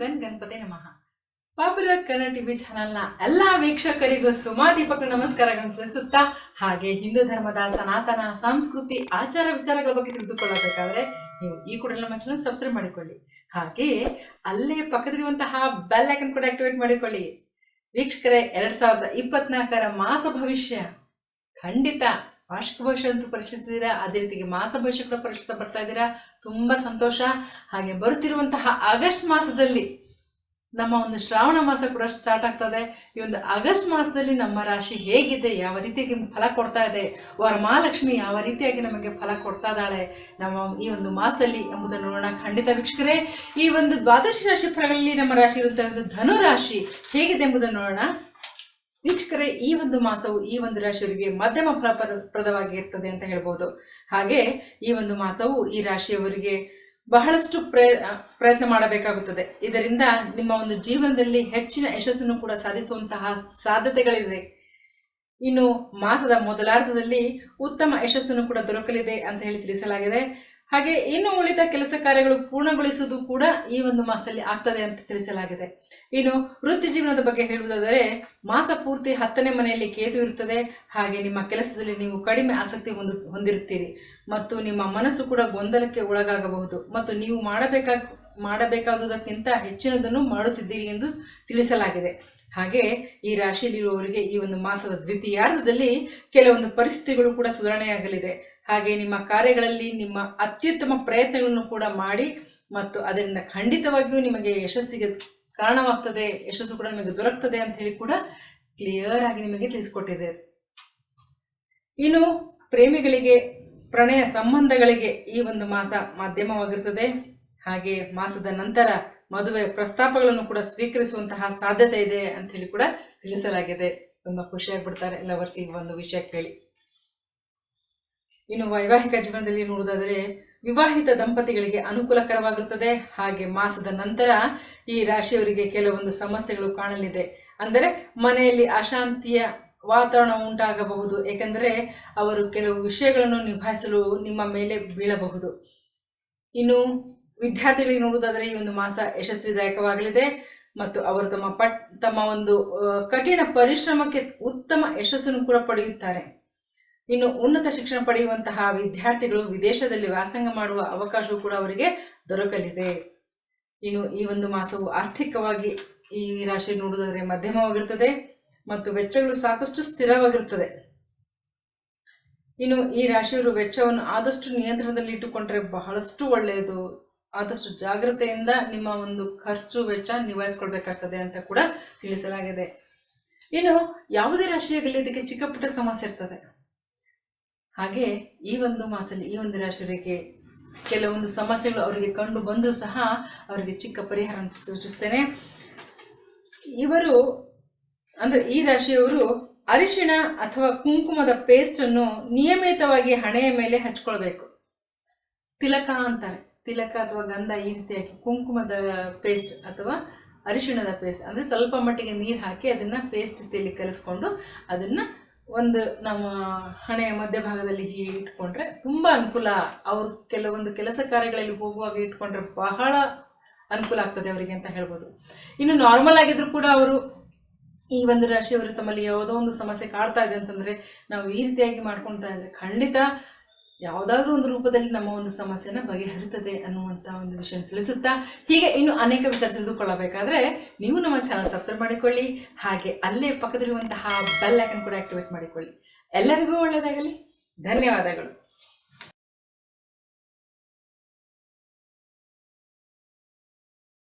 Gun Ganapati ನಮಃ. Popular Kannada TV ಚಾನೆಲ್ನ ಎಲ್ಲಾ ವೀಕ್ಷಕರಿಗೂ ಸುಮಾ ದೀಪಕ್ ನಮಸ್ಕಾರಗಳನ್ನು ತಿಳಿಸುತ್ತಾ, ಹಾಗೆ ಹಿಂದೂ ಧರ್ಮದ ಸನಾತನ, ಸಂಸ್ಕೃತಿ, ಆಚಾರ ವಿಚಾರಗಳ ಬಗ್ಗೆ ತಿಳಿದುಕೊಳ್ಳಬೇಕಾದ್ರೆ ನೀವು ಈ ಕೂಡ ನಮ್ಮ ಚಾನಲ್ ಸಬ್ಸ್ಕ್ರೈಬ್ ಮಾಡಿಕೊಳ್ಳಿ. ಹಾಗೆ ಅಲ್ಲೇ ಪಕ್ಕದಲ್ಲಿರುವಂತಹ ಬೆಲ್ ಐಕನ್ ಕೂಡ ಆಕ್ಟಿವೇಟ್ ಮಾಡಿಕೊಳ್ಳಿ. ವೀಕ್ಷಕರೇ, ಎರಡ್ ಸಾವಿರದ ಇಪ್ಪತ್ನಾಲ್ಕರ ಮಾಸ ಭವಿಷ್ಯ ಖಂಡಿತ ವಾರ್ಷಿಕ ಭವಿಷ್ಯ ಅಂತೂ ಪರೀಕ್ಷಿಸಿದ್ದೀರಾ ಅದೇ ರೀತಿಗೆ ಮಾಸ ಭವಿಷ್ಯ ಕೂಡ ಪರೀಕ್ಷಿಸ್ತಾ ಬರ್ತಾ ಇದ್ದೀರಾ? ತುಂಬಾ ಸಂತೋಷ. ಹಾಗೆ ಬರುತ್ತಿರುವಂತಹ ಆಗಸ್ಟ್ ಮಾಸದಲ್ಲಿ ನಮ್ಮ ಒಂದು ಶ್ರಾವಣ ಮಾಸ ಕೂಡ ಸ್ಟಾರ್ಟ್ ಆಗ್ತದೆ. ಈ ಒಂದು ಆಗಸ್ಟ್ ಮಾಸದಲ್ಲಿ ನಮ್ಮ ರಾಶಿ ಹೇಗಿದೆ? ಯಾವ ರೀತಿಯಾಗಿ ಫಲ ಕೊಡ್ತಾ ಇದೆ? ವರಮಹಾಲಕ್ಷ್ಮಿ ಯಾವ ರೀತಿಯಾಗಿ ನಮಗೆ ಫಲ ಕೊಡ್ತಾ ಇದ್ದಾಳೆ? ನಮ್ಮ ಈ ಒಂದು ಮಾಸದಲ್ಲಿ ಎಂಬುದನ್ನು ನೋಡೋಣ. ಖಂಡಿತ ವೀಕ್ಷಕರೇ, ಈ ಒಂದು ದ್ವಾದಶಿ ರಾಶಿ ಫಲಗಳಲ್ಲಿ ನಮ್ಮ ರಾಶಿ ಇರುವಂತಹ ಒಂದು ಧನು ರಾಶಿ ಹೇಗಿದೆ ಎಂಬುದನ್ನು ನೋಡೋಣ. ವೀಕ್ಷಕರೇ, ಈ ಒಂದು ಮಾಸವು ಈ ಒಂದು ರಾಶಿಯವರಿಗೆ ಮಧ್ಯಮ ಪ್ರದವಾಗಿ ಇರ್ತದೆ ಅಂತ ಹೇಳ್ಬೋದು. ಹಾಗೆ ಈ ಒಂದು ಮಾಸವು ಈ ರಾಶಿಯವರಿಗೆ ಬಹಳಷ್ಟು ಪ್ರಯ ಪ್ರಯತ್ನ ಮಾಡಬೇಕಾಗುತ್ತದೆ. ಇದರಿಂದ ನಿಮ್ಮ ಒಂದು ಜೀವನದಲ್ಲಿ ಹೆಚ್ಚಿನ ಯಶಸ್ಸನ್ನು ಕೂಡ ಸಾಧಿಸುವಂತಹ ಸಾಧ್ಯತೆಗಳಿದೆ. ಇನ್ನು ಮಾಸದ ಮೊದಲಾರ್ಧದಲ್ಲಿ ಉತ್ತಮ ಯಶಸ್ಸನ್ನು ಕೂಡ ದೊರಕಲಿದೆ ಅಂತ ಹೇಳಿ ತಿಳಿಸಲಾಗಿದೆ. ಹಾಗೆ ಇನ್ನು ಉಳಿದ ಕೆಲಸ ಕಾರ್ಯಗಳು ಪೂರ್ಣಗೊಳಿಸುವುದು ಕೂಡ ಈ ಒಂದು ಮಾಸದಲ್ಲಿ ಆಗ್ತದೆ ಅಂತ ತಿಳಿಸಲಾಗಿದೆ. ಇನ್ನು ವೃತ್ತಿ ಜೀವನದ ಬಗ್ಗೆ ಹೇಳುವುದಾದರೆ, ಮಾಸ ಪೂರ್ತಿ ಹತ್ತನೇ ಮನೆಯಲ್ಲಿ ಕೇತು ಇರುತ್ತದೆ. ಹಾಗೆ ನಿಮ್ಮ ಕೆಲಸದಲ್ಲಿ ನೀವು ಕಡಿಮೆ ಆಸಕ್ತಿ ಹೊಂದು ಹೊಂದಿರುತ್ತೀರಿ. ಮತ್ತು ನಿಮ್ಮ ಮನಸ್ಸು ಕೂಡ ಗೊಂದಲಕ್ಕೆ ಒಳಗಾಗಬಹುದು. ಮತ್ತು ನೀವು ಮಾಡಬೇಕಾ, ಮಾಡಬೇಕಾದುದಕ್ಕಿಂತ ಹೆಚ್ಚಿನದನ್ನು ಮಾಡುತ್ತಿದ್ದೀರಿ ಎಂದು ತಿಳಿಸಲಾಗಿದೆ. ಹಾಗೆ ಈ ರಾಶಿಯಲ್ಲಿರುವವರಿಗೆ ಈ ಒಂದು ಮಾಸದ ದ್ವಿತೀಯಾರ್ಧದಲ್ಲಿ ಕೆಲವೊಂದು ಪರಿಸ್ಥಿತಿಗಳು ಕೂಡ ಸುಧಾರಣೆಯಾಗಲಿದೆ. ಹಾಗೆ ನಿಮ್ಮ ಕಾರ್ಯಗಳಲ್ಲಿ ನಿಮ್ಮ ಅತ್ಯುತ್ತಮ ಪ್ರಯತ್ನಗಳನ್ನು ಕೂಡ ಮಾಡಿ ಮತ್ತು ಅದರಿಂದ ಖಂಡಿತವಾಗಿಯೂ ನಿಮಗೆ ಯಶಸ್ಸಿಗೆ ಕಾರಣವಾಗ್ತದೆ, ಯಶಸ್ಸು ಕೂಡ ನಿಮಗೆ ದೊರಕ್ತದೆ ಅಂತ ಹೇಳಿ ಕೂಡ ಕ್ಲಿಯರ್ ಆಗಿ ನಿಮಗೆ ತಿಳಿಸ್ಕೊಟ್ಟಿದೆ ಇನ್ನು ಪ್ರೇಮಿಗಳಿಗೆ, ಪ್ರಣಯ ಸಂಬಂಧಗಳಿಗೆ ಈ ಒಂದು ಮಾಸ ಮಾಧ್ಯಮವಾಗಿರ್ತದೆ. ಹಾಗೆ ಮಾಸದ ನಂತರ ಮದುವೆ ಪ್ರಸ್ತಾಪಗಳನ್ನು ಕೂಡ ಸ್ವೀಕರಿಸುವಂತಹ ಸಾಧ್ಯತೆ ಇದೆ ಅಂತ ಹೇಳಿ ಕೂಡ ತಿಳಿಸಲಾಗಿದೆ. ತುಂಬಾ ಖುಷಿಯಾಗ್ಬಿಡ್ತಾರೆ ಲವರ್ಸ್ ಈ ಒಂದು ವಿಷಯ ಕೇಳಿ. ಇನ್ನು ವೈವಾಹಿಕ ಜೀವನದಲ್ಲಿ ನೋಡುವುದಾದರೆ ವಿವಾಹಿತ ದಂಪತಿಗಳಿಗೆ ಅನುಕೂಲಕರವಾಗಿರುತ್ತದೆ. ಹಾಗೆ ಮಾಸದ ನಂತರ ಈ ರಾಶಿಯವರಿಗೆ ಕೆಲವೊಂದು ಸಮಸ್ಯೆಗಳು ಕಾಣಲಿದೆ. ಅಂದರೆ ಮನೆಯಲ್ಲಿ ಅಶಾಂತಿಯ ವಾತಾವರಣ ಉಂಟಾಗಬಹುದು. ಏಕೆಂದರೆ ಅವರು ಕೆಲವು ವಿಷಯಗಳನ್ನು ನಿಭಾಯಿಸಲು ನಿಮ್ಮ ಮೇಲೆ ಬೀಳಬಹುದು. ಇನ್ನು ವಿದ್ಯಾರ್ಥಿಗಳಿಗೆ ನೋಡುವುದಾದರೆ ಈ ಒಂದು ಮಾಸ ಯಶಸ್ವಿದಾಯಕವಾಗಲಿದೆ. ಮತ್ತು ಅವರು ತಮ್ಮ ಪಟ್, ತಮ್ಮ ಒಂದು ಕಠಿಣ ಪರಿಶ್ರಮಕ್ಕೆ ಉತ್ತಮ ಯಶಸ್ಸನ್ನು ಕೂಡ ಪಡೆಯುತ್ತಾರೆ. ಇನ್ನು ಉನ್ನತ ಶಿಕ್ಷಣ ಪಡೆಯುವಂತಹ ವಿದ್ಯಾರ್ಥಿಗಳು ವಿದೇಶದಲ್ಲಿ ವ್ಯಾಸಂಗ ಮಾಡುವ ಅವಕಾಶವೂ ಕೂಡ ಅವರಿಗೆ ದೊರಕಲಿದೆ. ಇನ್ನು ಈ ಒಂದು ಮಾಸವು ಆರ್ಥಿಕವಾಗಿ ಈ ರಾಶಿ ನೋಡುವುದಾದರೆ ಮಧ್ಯಮವಾಗಿರ್ತದೆ ಮತ್ತು ವೆಚ್ಚಗಳು ಸಾಕಷ್ಟು ಸ್ಥಿರವಾಗಿರುತ್ತದೆ ಇನ್ನು ಈ ರಾಶಿಯವರು ವೆಚ್ಚವನ್ನು ಆದಷ್ಟು ನಿಯಂತ್ರಣದಲ್ಲಿ ಇಟ್ಟುಕೊಂಡ್ರೆ ಬಹಳಷ್ಟು ಒಳ್ಳೆಯದು. ಆದಷ್ಟು ಜಾಗ್ರತೆಯಿಂದ ನಿಮ್ಮ ಒಂದು ಖರ್ಚು, ವೆಚ್ಚ ನಿಭಾಯಿಸ್ಕೊಳ್ಬೇಕಾಗ್ತದೆ ಅಂತ ಕೂಡ ತಿಳಿಸಲಾಗಿದೆ. ಇನ್ನು ಯಾವುದೇ ರಾಶಿಯಾಗಲಿ ಇದಕ್ಕೆ ಚಿಕ್ಕ ಪುಟ್ಟ ಸಮಸ್ಯೆ ಇರ್ತದೆ. ಹಾಗೆ ಈ ಒಂದು ಮಾಸದಲ್ಲಿ ಈ ಒಂದು ರಾಶಿಯವರಿಗೆ ಕೆಲವೊಂದು ಸಮಸ್ಯೆಗಳು ಅವರಿಗೆ ಕಂಡು ಬಂದರೂ ಸಹ ಅವರಿಗೆ ಚಿಕ್ಕ ಪರಿಹಾರ ಸೂಚಿಸ್ತೇನೆ. ಇವರು, ಅಂದ್ರೆ ಈ ರಾಶಿಯವರು ಅರಿಶಿಣ ಅಥವಾ ಕುಂಕುಮದ ಪೇಸ್ಟ್ ಅನ್ನು ನಿಯಮಿತವಾಗಿ ಹಣೆಯ ಮೇಲೆ ಹಚ್ಕೊಳ್ಬೇಕು. ತಿಲಕ ಅಂತಾರೆ. ತಿಲಕ ಅಥವಾ ಗಂಧ ಈ ರೀತಿಯಾಗಿ ಕುಂಕುಮದ ಪೇಸ್ಟ್ ಅಥವಾ ಅರಿಶಿಣದ ಪೇಸ್ಟ್ ಅಂದರೆ ಸ್ವಲ್ಪ ಮಟ್ಟಿಗೆ ನೀರು ಹಾಕಿ ಅದನ್ನು ಪೇಸ್ಟ್ ರೀತಿಯಲ್ಲಿ ಕಲಿಸ್ಕೊಂಡು ಅದನ್ನು ಒಂದು ನಮ್ಮ ಹಣೆಯ ಮಧ್ಯಭಾಗದಲ್ಲಿ ಹೀಗೆ ಇಟ್ಕೊಂಡ್ರೆ ತುಂಬ ಅನುಕೂಲ. ಅವರು ಕೆಲವೊಂದು ಕೆಲಸ ಕಾರ್ಯಗಳಲ್ಲಿ ಹೋಗುವಾಗ ಇಟ್ಕೊಂಡ್ರೆ ಬಹಳ ಅನುಕೂಲ ಆಗ್ತದೆ ಅವರಿಗೆ ಅಂತ ಹೇಳ್ಬೋದು. ಇನ್ನು ನಾರ್ಮಲ್ ಆಗಿದ್ರು ಕೂಡ ಅವರು ಈ ಒಂದು ರಾಶಿಯವರು ತಮ್ಮಲ್ಲಿ ಯಾವುದೋ ಒಂದು ಸಮಸ್ಯೆ ಕಾಡ್ತಾ ಇದೆ ಅಂತಂದ್ರೆ ನಾವು ಈ ರೀತಿಯಾಗಿ ಮಾಡ್ಕೊಳ್ತಾ ಇದ್ರೆ ಖಂಡಿತ ಯಾವುದಾದ್ರೂ ಒಂದು ರೂಪದಲ್ಲಿ ನಮ್ಮ ಒಂದು ಸಮಸ್ಯೆನ ಬಗೆಹರಿತದೆ ಅನ್ನುವಂಥ ಒಂದು ವಿಷಯ ತಿಳಿಸುತ್ತಾ, ಹೀಗೆ ಇನ್ನು ಅನೇಕ ವಿಚಾರ ತಿಳಿದುಕೊಳ್ಳಬೇಕಾದ್ರೆ ನೀವು ನಮ್ಮ ಚಾನಲ್ ಸಬ್ಸ್ಕ್ರೈಬ್ ಮಾಡಿಕೊಳ್ಳಿ, ಹಾಗೆ ಅಲ್ಲೇ ಪಕ್ಕದಲ್ಲಿರುವಂತಹ ಬೆಲ್ ಐಕನ್ ಕೂಡ ಆಕ್ಟಿವೇಟ್ ಮಾಡಿಕೊಳ್ಳಿ. ಎಲ್ಲರಿಗೂ ಒಳ್ಳೆಯದಾಗಲಿ. ಧನ್ಯವಾದಗಳು.